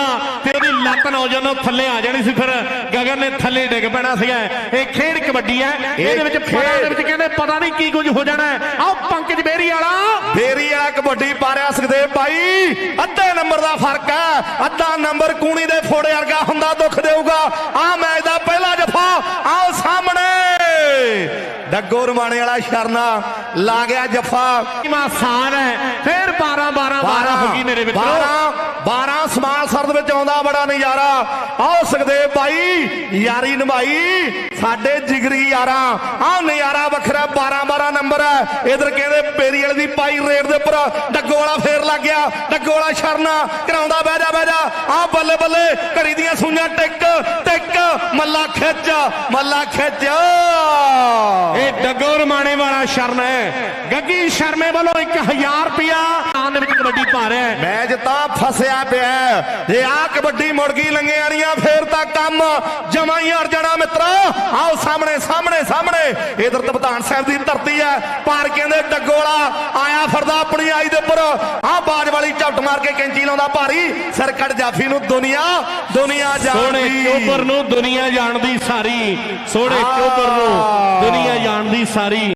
ਹੁੰਦਾ ਤੇ ਉਹਦੀ ਲੱਤ ਨੌਜਵਾਨ ਥੱਲੇ ਆ ਜਾਣੀ ਸੀ ਫਿਰ ਗਗਨ ਨੇ ਥੱਲੇ ਡਿੱਗ ਪੈਣਾ ਸੀਗਾ। ਇਹ ਖੇਡ ਕਬੱਡੀ ਹੈ। ਇਹਦੇ ਵਿੱਚ ਪੜਾ ਦੇ ਵਿੱਚ ਕਹਿੰਦੇ ਪਤਾ ਨਹੀਂ ਕੀ ਕੁਝ ਹੋ ਜਾਣਾ ਹੈ। ਆਓ ਪੰਕਜ ਬੇਰੀ ਵਾਲਾ। ਫੇਰੀ ਵਾਲਾ ਕਬੱਡੀ ਪਾ ਰਿਹਾ ਸੁਖਦੇਵ ਭਾਈ। ਅੱਧੇ ਨੰਬਰ ਦਾ ਫ਼ਰਕ ਹੈ। ਅੱਧਾ ਨੰਬਰ ਕੂਣੀ ਦੇ ਫੋੜੇ ਵਰਗਾ ਹੁੰਦਾ ਦੁੱਖ ਦੇਊਗਾ। ਆ ਮੈਚ ਦਾ ਪਹਿਲਾ ਜਫਾ ਆਓ ਸਾਹਮਣੇ। ਡੱਗੋ ਰਮਾਣੇ ਵਾਲਾ ਸ਼ਰਨਾ ਲਾ ਗਿਆ ਜਫਾ। ਆਸਾਨ ਹੈ। ਫਿਰ 12 12 12 ਹੋ ਗਈ ਮੇਰੇ ਵਿੱਚ 12 12 ਸਮਾਲ ਸਰਦ ਵਿੱਚ ਆਉਂਦਾ, ਬੜਾ ਨਜ਼ਾਰਾ। ਆਓ ਸੁਖਦੇਵ ਭਾਈ, ਯਾਰੀ ਨਿਭਾਈ। ਸਾਡੇ ਜਿਗਰੀ ਯਾਰਾਂ, ਆਹ ਨਜ਼ਾਰਾ ਵੱਖਰਾ 12 12 ਨੰਬਰ ਹੈ। ਇਧਰ ਕਹਿੰਦੇ ਪੇਰੀ ਵਾਲੇ ਦੀ ਪਾਈ ਰੇਡ ਦੇ ਉੱਪਰ ਡੱਗੋ ਵਾਲਾ ਫੇਰ ਲੱਗ ਗਿਆ, ਡੱਗੋ ਵਾਲਾ ਸ਼ਰਨਾ। ਕਰਾਉਂਦਾ, ਬਹਿ ਜਾ ਬਹਿ ਜਾ। ਆਹ ਬੱਲੇ ਬੱਲੇ, ਘੜੀ ਦੀਆਂ ਸੂਈਆਂ, ਟਿਕ ਟਿਕ, ਮੱਲਾ ਖਿੱਚ ਮੱਲਾ ਖਿੱਚ। ਇਹ ਡੱਗੋ ਰਮਾਣੇ ਵਾਲਾ ਸ਼ਰਨ ਹੈ। ਗੱਗੀ ਸ਼ਰਮੇ ਵੱਲੋਂ 1000 ਰੁਪਿਆ ਨਾਂ ਰਿਹਾ ਹੈ। ਮੈਚ ਤਾਂ ਫਸਿਆ ਪਿਆ। ਜੇ ਆ ਕਬੱਡੀ ਮੁੜ ਗਈ ਲੰਗੇ ਵਾਲੀਆਂ ਫੇਰ ਤਾਂ ਕੰਮ ਜਮਾ ਹੀ ਅੜ ਜਾਣਾ ਮਿੱਤਰੋ। ਆਓ ਸਾਹਮਣੇ ਸਾਹਮਣੇ ਸਾਹਮਣੇ। ਇਧਰ ਤਪਤਾਨ ਸਾਹਿਬ ਦੀ ਧਰਤੀ ਹੈ ਪਾਰ ਕਹਿੰਦੇ ਡੱਗੋਲਾ ਆਇਆ ਫਿਰਦਾ ਆਪਣੀ ਆਈ ਦੇ ਉੱਪਰ। ਆ ਬਾਜ ਵਾਲੀ ਝੱਟ ਮਾਰ ਕੇ ਕੈਂਚੀ ਲਾਉਂਦਾ ਭਾਰੀ। ਸਿਰ ਕੱਢ ਜਾਫੀ ਨੂੰ ਦੁਨੀਆ ਦੁਨੀਆ ਸੋਹਣੇ ਜਾਣਦੀ। ਚੋਬਰ ਨੂੰ ਦੁਨੀਆ ਜਾਣਦੀ ਸਾਰੀ। ਸੋਹਣੇ ਚੋਬਰ ਨੂੰ ਦੁਨੀਆ ਜਾਣਦੀ ਸਾਰੀ।